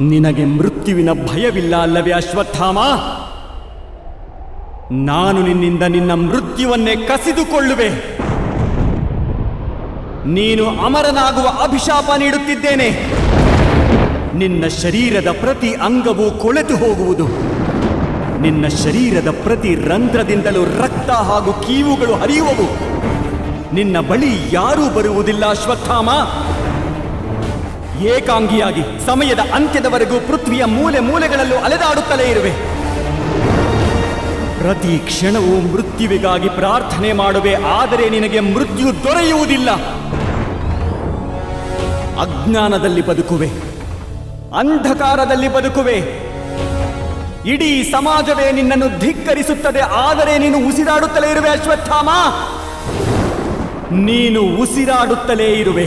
ನಿನಗೆ ಮೃತ್ಯುವಿನ ಭಯವಿಲ್ಲ ಅಲ್ಲವೇ ಅಶ್ವತ್ಥಾಮ? ನಾನು ನಿನ್ನಿಂದ ನಿನ್ನ ಮೃತ್ಯುವನ್ನೇ ಕಸಿದುಕೊಳ್ಳುವೆ. ನೀನು ಅಮರನಾಗುವ ಅಭಿಶಾಪ ನೀಡುತ್ತಿದ್ದೇನೆ. ನಿನ್ನ ಶರೀರದ ಪ್ರತಿ ಅಂಗವೂ ಕೊಳೆತು ಹೋಗುವುದು. ನಿನ್ನ ಶರೀರದ ಪ್ರತಿ ರಂಧ್ರದಿಂದಲೂ ರಕ್ತ ಹಾಗೂ ಕೀವುಗಳು ಹರಿಯುವವು. ನಿನ್ನ ಬಳಿ ಯಾರೂ ಬರುವುದಿಲ್ಲ ಅಶ್ವತ್ಥಾಮ. ಏಕಾಂಗಿಯಾಗಿ ಸಮಯದ ಅಂತ್ಯದವರೆಗೂ ಪೃಥ್ವಿಯ ಮೂಲೆ ಮೂಲೆಗಳಲ್ಲೂ ಅಲೆದಾಡುತ್ತಲೇ ಇರುವೆ. ಪ್ರತಿ ಕ್ಷಣವೂ ಮೃತ್ಯುವಿಗಾಗಿ ಪ್ರಾರ್ಥನೆ ಮಾಡುವೆ, ಆದರೆ ನಿನಗೆ ಮೃತ್ಯು ದೊರೆಯುವುದಿಲ್ಲ. ಅಜ್ಞಾನದಲ್ಲಿ ಬದುಕುವೆ, ಅಂಧಕಾರದಲ್ಲಿ ಬದುಕುವೆ. ಇಡೀ ಸಮಾಜವೇ ನಿನ್ನನ್ನು ಧಿಕ್ಕರಿಸುತ್ತದೆ, ಆದರೆ ನೀನು ಉಸಿರಾಡುತ್ತಲೇ ಇರುವೆ ಅಶ್ವತ್ಥಾಮ. ನೀನು ಉಸಿರಾಡುತ್ತಲೇ ಇರುವೆ.